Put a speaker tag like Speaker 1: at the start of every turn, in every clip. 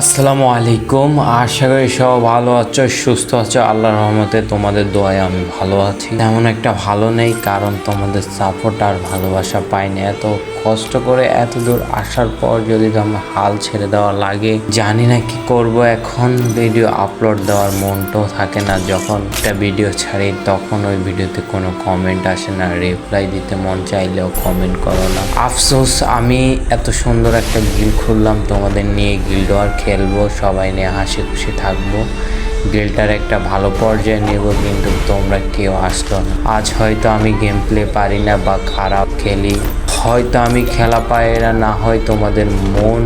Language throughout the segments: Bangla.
Speaker 1: আসসালামু আলাইকুম। আশা করি সব ভালো আছো, সুস্থ আছো। আল্লাহর রহমতে তোমাদের দোয়ায় আমি ভালো আছি। তেমন একটা ভালো নেই, কারণ তোমাদের সাপোর্ট আর ভালোবাসা পাইনি। এত কষ্ট করে এত দূর আসার পর যদি আমার হাল ছেড়ে দেওয়া লাগে, জানি না কি করব। এখন ভিডিও আপলোড দেওয়ার মনটাও থাকে না। যখন একটা ভিডিও ছাড়ি, তখন ওই ভিডিওতে কোনো কমেন্ট আসে না। রিপ্লাই দিতে মন চাইলেও কমেন্ট করো না। আফসোস, আমি এত সুন্দর একটা গিল খুললাম তোমাদের নিয়ে। গিল্ড আর খেলব, সবাই নিয়ে হাসি খুশি থাকব। গিলটার একটা ভালো পর্যায়ে নেব, কিন্তু তোমরা কেউ আসলো না। আজ হয়তো আমি গেম প্লে পারি না বা খারাপ খেলি। হয়তো আমি খেলা পাই না হয় তোমাদের মন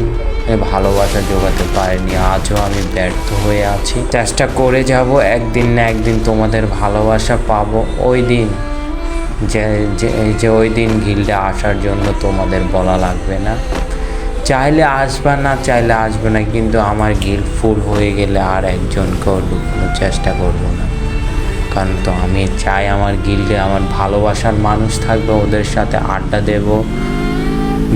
Speaker 1: ভালোবাসা জোগাতে পারিনি। আজও আমি ব্যর্থ হয়ে আছি। চেষ্টা করে যাব, একদিন না একদিন তোমাদের ভালোবাসা পাবো। ওই দিন, যে যে যে ওই দিন গিল্ডে আসার জন্য তোমাদের বলা লাগবে না। চাইলে আসবে না, চাইলে আসবে না, কিন্তু আমার গিল্ড ফুল হয়ে গেলে আর একজনকেও ঢুকানোর চেষ্টা করব না। কারণ তো আমি চাই আমার গিল্ডে আমার ভালোবাসার মানুষ থাকবে, ওদের সাথে আড্ডা দেব,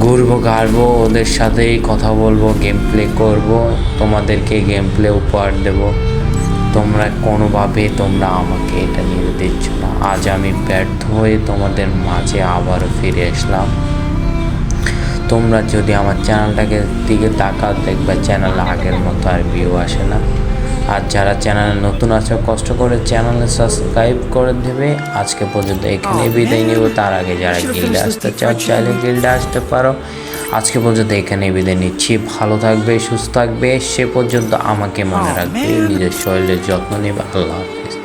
Speaker 1: ঘুরবো, গাড়বো, ওদের সাথেই কথা বলব গেম প্লে করব, তোমাদেরকে গেম প্লে উপহার দেব। তোমরা কোনোভাবে তোমরা আমাকে এটা নিয়ে দিচ্ছ না। আজ আমি ব্যর্থ হয়ে তোমাদের মাঝে আবারও ফিরে আসলাম। তোমরা যদি আমার চ্যানেলটাকে দিকে তাকাও দেখবে চ্যানেলে আগের মতো আর ভিউ আসে না। আর যারা চ্যানেলে নতুন আছে কষ্ট করে চ্যানেলে সাবস্ক্রাইব করে দেবে। আজকে পর্যন্ত এখানে বিদায় নেব। তার আগে যারা গিল্ডে আসতে চাও চাইলে গিল্ডে আসতে পারো। আজকে পর্যন্ত এখানে বিদায় নিচ্ছি। ভালো থাকবে সুস্থ থাকবে। সে পর্যন্ত আমাকে মনে রাখবে। নিজের শরীরের যত্ন নেবে। আল্লাহ হাফেজ।